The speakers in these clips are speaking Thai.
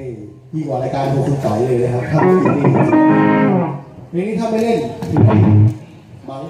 ให้ยิ่งกว่ารายการของคุณต่อยเลยนะครับถ้าไม่ติดนี่เพลงนี้ถ้าไม่เล่นถือว่ามัง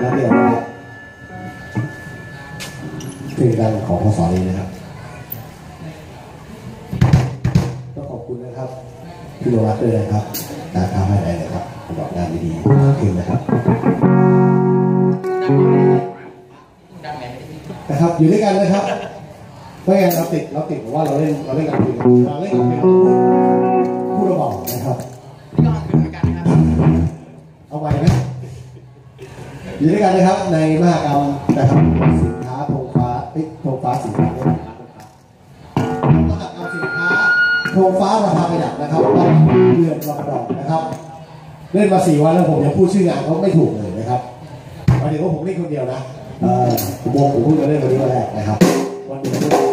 แล้วเดี๋ยวนะครับเพลงดังของพศนี้นะครับก็ขอบคุณนะครับพี่โรวัตด้วยนะครับตาข้าวให้ได้เลยครับประกอบงานดีๆขึ้นนะครับนะครับ อยู่ด้วยกันนะครับเพราะงั้นเราติดเราติดผมว่าเราเล่นเราเล่นกับเพลงเราเล่นกับเพลง อยู่ด้วยกันนะครับในมหากรรมนะครับสินค้าธงฟ้าเอ้ยธงฟ้าสินค้าธงฟ้ามหากรรมสินค้าธงฟ้าราคาประหยัดนะครับเดือนรอบดอกนะครับ เล่นมาสี่วันแล้วผมยังพูดชื่องานเขาไม่ถูกเลยนะครับหมายถึงว่าผมเล่นคนเดียวนะเออผมวงผมเพิ่งจะเล่นวันนี้วันแรกนะครับวันนี้